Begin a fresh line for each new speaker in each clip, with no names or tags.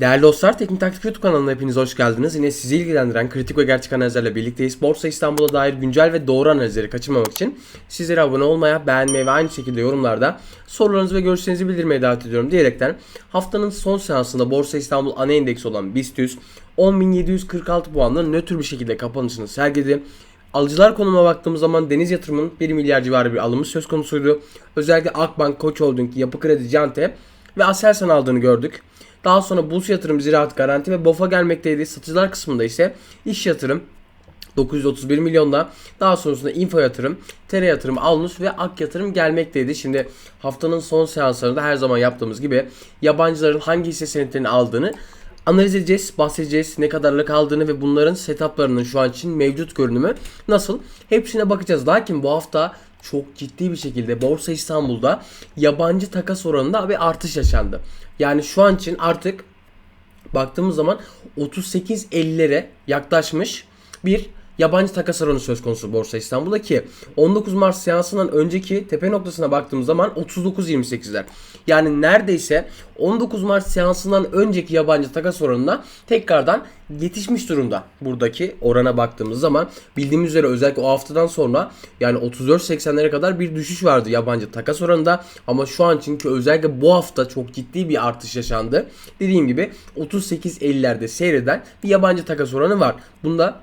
Değerli dostlar, Teknik Taktik YouTube kanalına hepiniz hoş geldiniz. Yine sizi ilgilendiren kritik ve gerçek analizlerle birlikteyiz. Borsa İstanbul'a dair güncel ve doğru analizleri kaçırmamak için sizlere abone olmaya, beğenmeyi ve aynı şekilde yorumlarda sorularınızı ve görüşlerinizi bildirmeye davet ediyorum diyerekten haftanın son seansında Borsa İstanbul ana endeksi olan BIST 100 10.746 puanla nötr bir şekilde kapanışını sergiledi. Alıcılar konuma baktığımız zaman Deniz Yatırım'ın 1 milyar civarı bir alımı söz konusuydu. Özellikle Akbank, Koç Holding, Yapı Kredi, Cante ve Aselsan aldığını gördük. Daha sonra Burs Yatırım, Ziraat Garanti ve BOF'a gelmekteydi. Satıcılar kısmında ise iş yatırım 931 milyonla daha sonrasında info yatırım, tere yatırım, alnus ve ak yatırım gelmekteydi. Şimdi haftanın son seanslarında her zaman yaptığımız gibi yabancıların hangi hisse senetlerini aldığını analiz edeceğiz, bahsedeceğiz ne kadarlık aldığını ve bunların setuplarının şu an için mevcut görünümü nasıl hepsine bakacağız. Lakin bu hafta çok ciddi bir şekilde Borsa İstanbul'da yabancı takas oranında bir artış yaşandı. Yani şu an için artık baktığımız zaman 38.50'lere yaklaşmış bir yabancı takas oranı söz konusu Borsa İstanbul'da ki 19 Mart seansından önceki tepe noktasına baktığımız zaman 39.28'ler. Yani neredeyse 19 Mart seansından önceki yabancı takas oranına tekrardan yetişmiş durumda. Buradaki orana baktığımız zaman bildiğimiz üzere özellikle o haftadan sonra yani 34.80'lere kadar bir düşüş vardı yabancı takas oranında ama şu an çünkü özellikle bu hafta çok ciddi bir artış yaşandı. Dediğim gibi 38.50'lerde seyreden bir yabancı takas oranı var. Bunda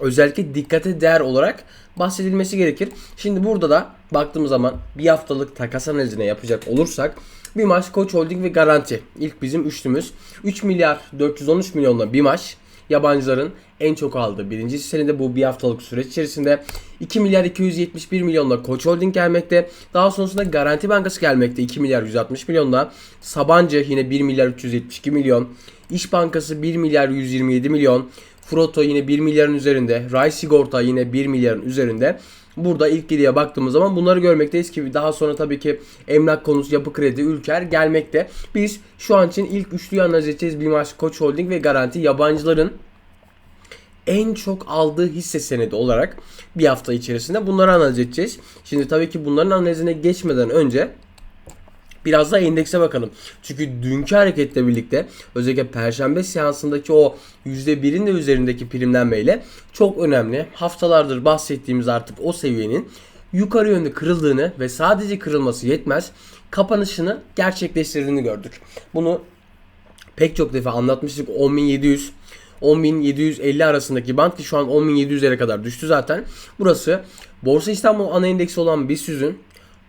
özellikle dikkate değer olarak bahsedilmesi gerekir. Şimdi burada da baktığımız zaman bir haftalık takas analizine yapacak olursak bir maç Koç Holding ve Garanti. İlk bizim üçlümüz. 3 milyar 413 milyonla bir maç. Yabancıların en çok aldığı birinci senede bu bir haftalık süreç içerisinde 2 milyar 271 milyonla Koç Holding gelmekte. Daha sonrasında Garanti Bankası gelmekte 2 milyar 160 milyonla. Sabancı yine 1 milyar 372 milyon. İş Bankası 1 milyar 127 milyon. Froto yine 1 milyarın üzerinde. Ray Sigorta yine 1 milyarın üzerinde. Burada ilk geriye baktığımız zaman bunları görmekteyiz ki daha sonra tabii ki emlak konusu, yapı kredi, ülker gelmekte. Biz şu an için ilk üçlüyü analiz edeceğiz. Bimaş, Koç Holding ve Garanti yabancıların en çok aldığı hisse senedi olarak bir hafta içerisinde bunları analiz edeceğiz. Şimdi tabii ki bunların analizine geçmeden önce Biraz da endekse bakalım. Çünkü dünkü hareketle birlikte özellikle perşembe seansındaki o %1'in de üzerindeki primlenmeyle çok önemli. Haftalardır bahsettiğimiz artık o seviyenin yukarı yönlü kırıldığını ve sadece kırılması yetmez kapanışını gerçekleştirdiğini gördük. Bunu pek çok defa anlatmıştık. 10.700 10.750 arasındaki band ki şu an 10.700'lere kadar düştü zaten. Burası Borsa İstanbul ana endeksi olan BIST 100'ün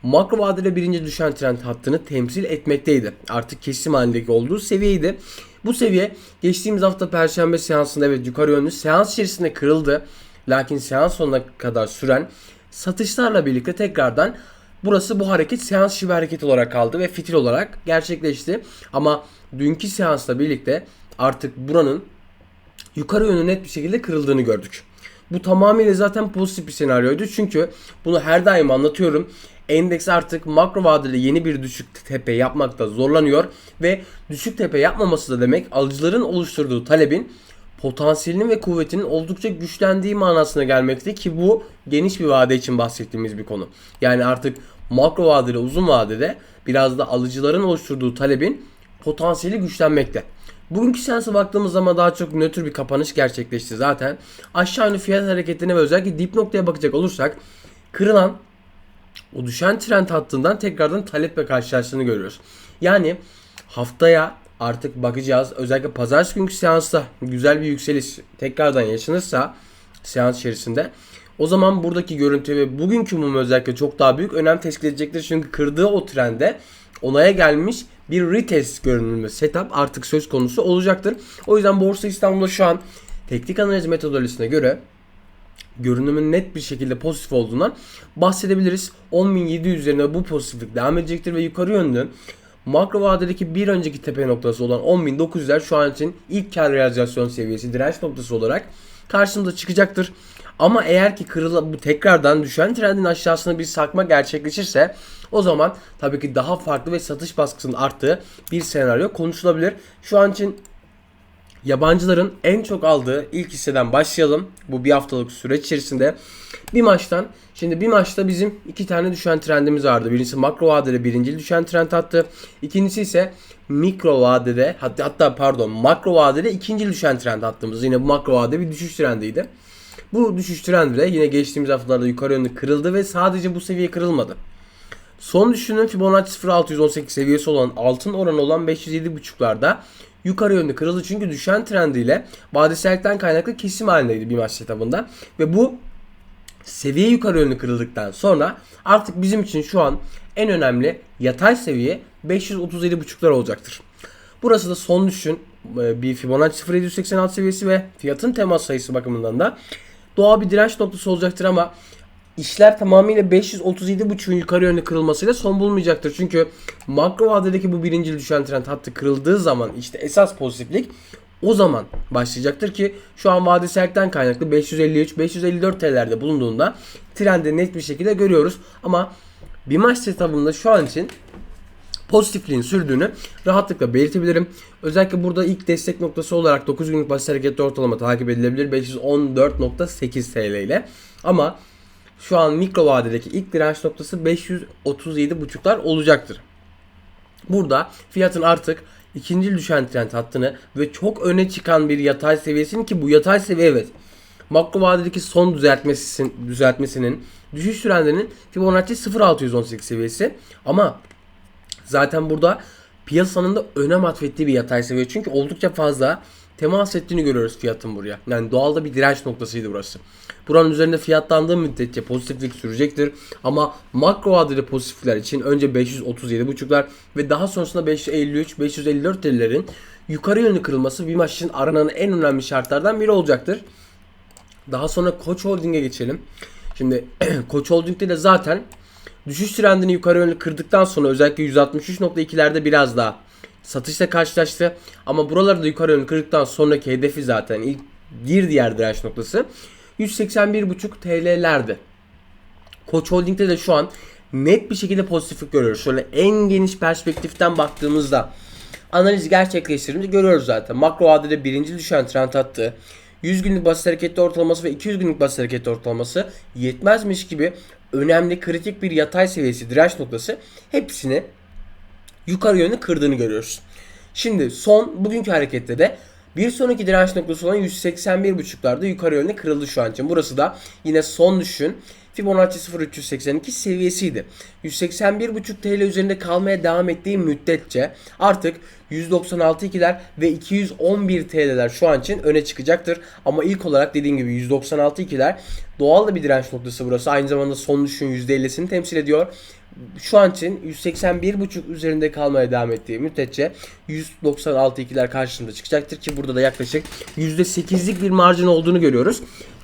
makro vadede birinci düşen trend hattını temsil etmekteydi. Artık kesim halindeki olduğu seviyeydi. Bu seviye geçtiğimiz hafta perşembe seansında evet yukarı yönlü seans içerisinde kırıldı. Lakin seans sonuna kadar süren satışlarla birlikte tekrardan burası bu hareket seans şive hareket olarak kaldı ve fitil olarak gerçekleşti. Ama dünkü seansla birlikte artık buranın yukarı yönlü net bir şekilde kırıldığını gördük. Bu tamamıyla zaten pozitif bir senaryoydu. Çünkü bunu her daim anlatıyorum. Endeks artık makro vadeli yeni bir düşük tepe yapmakta zorlanıyor ve düşük tepe yapmaması da demek alıcıların oluşturduğu talebin potansiyelinin ve kuvvetinin oldukça güçlendiği manasına gelmekte ki bu geniş bir vade için bahsettiğimiz bir konu. Yani artık makro vadeli uzun vadede biraz da alıcıların oluşturduğu talebin potansiyeli güçlenmekte. Bugünkü seansa baktığımız zaman daha çok nötr bir kapanış gerçekleşti zaten. Aşağı yönlü fiyat hareketine ve özellikle dip noktaya bakacak olursak kırılan o düşen trend hattından tekrardan taleple karşılaştığını görüyoruz. Yani haftaya artık bakacağız. Özellikle pazartesi günkü seansta güzel bir yükseliş tekrardan yaşanırsa seans içerisinde o zaman buradaki görüntü ve bugünkü mum özellikle çok daha büyük önem teşkil edecektir. Çünkü kırdığı o trende onaya gelmiş bir retest görünümü setup artık söz konusu olacaktır. O yüzden Borsa İstanbul'da şu an teknik analiz metodolojisine göre görünümün net bir şekilde pozitif olduğundan bahsedebiliriz. 10.700 üzerine bu pozitiflik devam edecektir ve yukarı yönlü makro vadedeki bir önceki tepe noktası olan 10.900'ler şu an için ilk kar realizasyon seviyesi direnç noktası olarak karşımıza çıkacaktır. Ama eğer ki kırıla bu tekrardan düşen trendin aşağısına bir sarkma gerçekleşirse o zaman tabii ki daha farklı ve satış baskısının arttığı bir senaryo konuşulabilir. Şu an için Yabancıların en çok aldığı ilk hisseden başlayalım. Bu bir haftalık süreç içerisinde. Bir maçtan, şimdi bir maçta bizim iki tane düşen trendimiz vardı. Birincisi makro vadede birinci düşen trend attı. İkincisi ise mikro vadede hatta, hatta pardon makro vadede ikinci düşen trend attığımız. Yine bu makro vadede bir düşüş trendiydi. Bu düşüş trendi de yine geçtiğimiz haftalarda yukarı yönlü kırıldı ve sadece bu seviye kırılmadı. Son düşüşünün Fibonacci 0618 seviyesi olan altın oranı olan 507.5'larda yukarı yönlü kırıldı. Çünkü düşen trendiyle vadesellikten kaynaklı kesim halindeydi bir maç setup'ında ve bu seviye yukarı yönlü kırıldıktan sonra artık bizim için şu an en önemli yatay seviye 537.5'lar olacaktır. Burası da son düşün. E, bir Fibonacci 0786 seviyesi ve fiyatın temas sayısı bakımından da doğal bir direnç noktası olacaktır ama işler tamamıyla 537.5'ün yukarı yönlü kırılmasıyla son bulmayacaktır. Çünkü makro vadedeki bu birinci düşen trend hattı kırıldığı zaman işte esas pozitiflik o zaman başlayacaktır ki şu an vadesellikten kaynaklı 553-554 TL'lerde bulunduğunda trendi net bir şekilde görüyoruz. Ama bir maç setup'ında şu an için pozitifliğin sürdüğünü rahatlıkla belirtebilirim. Özellikle burada ilk destek noktası olarak 9 günlük basit hareketli ortalama takip edilebilir 514.8 TL ile. Ama şu an mikro vadedeki ilk direnç noktası 537.5'lar olacaktır. Burada fiyatın artık ikinci düşen trend hattını ve çok öne çıkan bir yatay seviyesini ki bu yatay seviye evet makro vadedeki son düzeltmesinin, düzeltmesinin düşüş trendinin Fibonacci 0618 seviyesi ama zaten burada piyasanın da önem atfettiği bir yatay seviye çünkü oldukça fazla temas ettiğini görüyoruz fiyatın buraya. Yani doğalda bir direnç noktasıydı burası. Buranın üzerinde fiyatlandığı müddetçe pozitiflik sürecektir. Ama makro vadeli pozitifler için önce 537.5'lar ve daha sonrasında 553, 554 TL'lerin yukarı yönlü kırılması bir maç için aranan en önemli şartlardan biri olacaktır. Daha sonra Koç Holding'e geçelim. Şimdi Koç Holding'de de zaten düşüş trendini yukarı yönlü kırdıktan sonra özellikle 163.2'lerde biraz daha satışla karşılaştı. Ama buraları da yukarı yönlü kırdıktan sonraki hedefi zaten ilk bir diğer direnç noktası 181.5 TL'lerdi. Koç Holding'de de şu an net bir şekilde pozitiflik görüyoruz. Şöyle en geniş perspektiften baktığımızda analiz gerçekleştirdiğimizde görüyoruz zaten. Makro vadede birinci düşen trend attı. 100 günlük basit hareketli ortalaması ve 200 günlük basit hareketli ortalaması yetmezmiş gibi önemli kritik bir yatay seviyesi direnç noktası hepsini yukarı yönlü kırdığını görüyoruz. Şimdi son bugünkü harekette de bir sonraki direnç noktası olan 181.5'larda yukarı yönlü kırıldı şu an için. Burası da yine son düşün. Fibonacci 0382 seviyesiydi. 181.5 TL üzerinde kalmaya devam ettiği müddetçe artık 196.2'ler ve 211 TL'ler şu an için öne çıkacaktır. Ama ilk olarak dediğim gibi 196.2'ler doğal da bir direnç noktası burası. Aynı zamanda son düşün %50'sini temsil ediyor şu an için 181.5 üzerinde kalmaya devam ettiği müddetçe 196.2'ler karşısında çıkacaktır ki burada da yaklaşık %8'lik bir marjin olduğunu görüyoruz.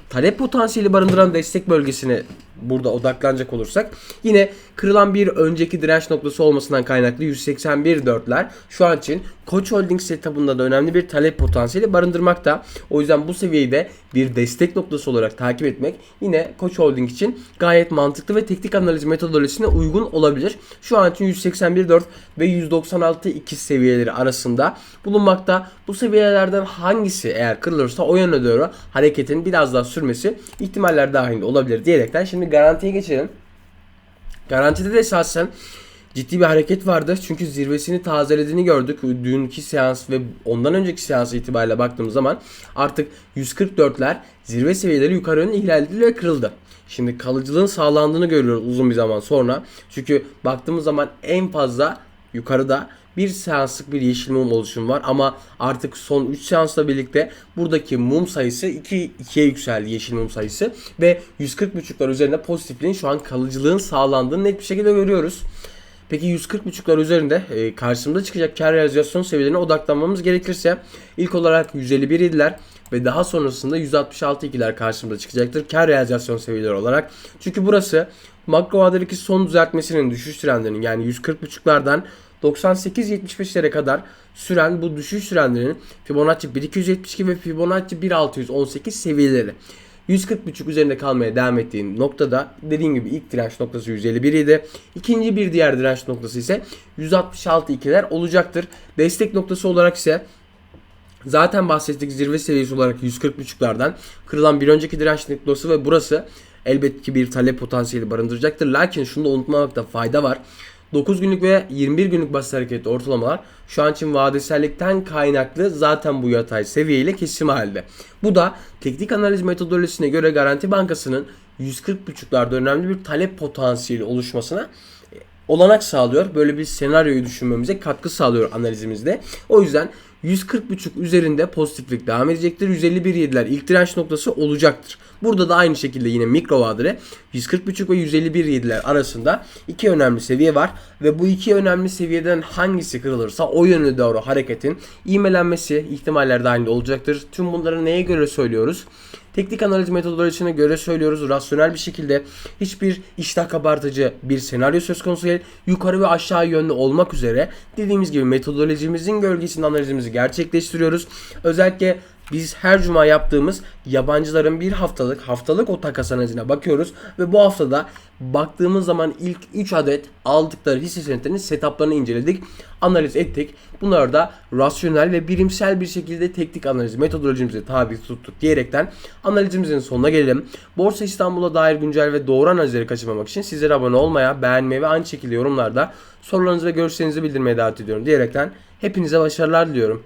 Talep potansiyeli barındıran destek bölgesine burada odaklanacak olursak yine kırılan bir önceki direnç noktası olmasından kaynaklı 181.4'ler şu an için Koç Holding setup'ında da önemli bir talep potansiyeli barındırmakta. O yüzden bu seviyeyi de bir destek noktası olarak takip etmek yine Koç Holding için gayet mantıklı ve teknik analiz metodolojisine uygun olabilir. Şu an için 181.4 ve 196.2 seviyeleri arasında bulunmakta. Bu seviyelerden hangisi eğer kırılırsa o yöne doğru hareketin biraz daha sürmesi ihtimaller dahilinde olabilir diyerekten şimdi garantiye geçelim. Garantide de esasen ciddi bir hareket vardı. Çünkü zirvesini tazelediğini gördük. Dünkü seans ve ondan önceki seans itibariyle baktığımız zaman artık 144'ler zirve seviyeleri yukarı yönlü ihlal edildi ve kırıldı. Şimdi kalıcılığın sağlandığını görüyoruz uzun bir zaman sonra. Çünkü baktığımız zaman en fazla yukarıda bir seanslık bir yeşil mum oluşum var ama artık son 3 seansla birlikte buradaki mum sayısı 2 2'ye yükseldi yeşil mum sayısı ve 140.5'lar üzerinde pozitifliğin şu an kalıcılığın sağlandığını net bir şekilde görüyoruz. Peki 140.5'lar üzerinde e, karşımıza çıkacak kar realizasyon seviyelerine odaklanmamız gerekirse ilk olarak 151 idiler ve daha sonrasında 166 ikiler karşımıza çıkacaktır kar realizasyon seviyeleri olarak. Çünkü burası makro vadedeki son düzeltmesinin düşüş trendinin yani 140.5'lardan 98-75'lere kadar süren bu düşüş trendinin Fibonacci 1272 ve Fibonacci 1618 seviyeleri. 140.5 üzerinde kalmaya devam ettiği noktada dediğim gibi ilk direnç noktası 151 idi. İkinci bir diğer direnç noktası ise 166 ikiler olacaktır. Destek noktası olarak ise Zaten bahsettik zirve seviyesi olarak 140.5'lardan kırılan bir önceki direnç noktası ve burası elbette ki bir talep potansiyeli barındıracaktır. Lakin şunu da unutmamakta fayda var. 9 günlük ve 21 günlük basit hareketli ortalamalar şu an için vadesellikten kaynaklı zaten bu yatay seviyeyle kesim halde. Bu da teknik analiz metodolojisine göre Garanti Bankası'nın 140.5'larda önemli bir talep potansiyeli oluşmasına e, olanak sağlıyor. Böyle bir senaryoyu düşünmemize katkı sağlıyor analizimizde. O yüzden 140.5 üzerinde pozitiflik devam edecektir. 151.7'ler ilk direnç noktası olacaktır. Burada da aynı şekilde yine mikro vadede 140.5 ve 151.7'ler arasında iki önemli seviye var ve bu iki önemli seviyeden hangisi kırılırsa o yönde doğru hareketin ivmelenmesi ihtimaller dahilinde olacaktır. Tüm bunları neye göre söylüyoruz? Teknik analiz metodolojisine göre söylüyoruz. Rasyonel bir şekilde hiçbir iştah kabartıcı bir senaryo söz konusu değil. Yukarı ve aşağı yönlü olmak üzere dediğimiz gibi metodolojimizin gölgesinde analizimizi gerçekleştiriyoruz. Özellikle biz her cuma yaptığımız yabancıların bir haftalık haftalık o takas analizine bakıyoruz ve bu haftada baktığımız zaman ilk 3 adet aldıkları hisse senetlerinin setuplarını inceledik, analiz ettik. Bunları da rasyonel ve bilimsel bir şekilde teknik analiz metodolojimize tabi tuttuk diyerekten analizimizin sonuna gelelim. Borsa İstanbul'a dair güncel ve doğru analizleri kaçırmamak için sizlere abone olmaya, beğenmeyi ve aynı şekilde yorumlarda sorularınızı ve görüşlerinizi bildirmeye davet ediyorum diyerekten hepinize başarılar diliyorum.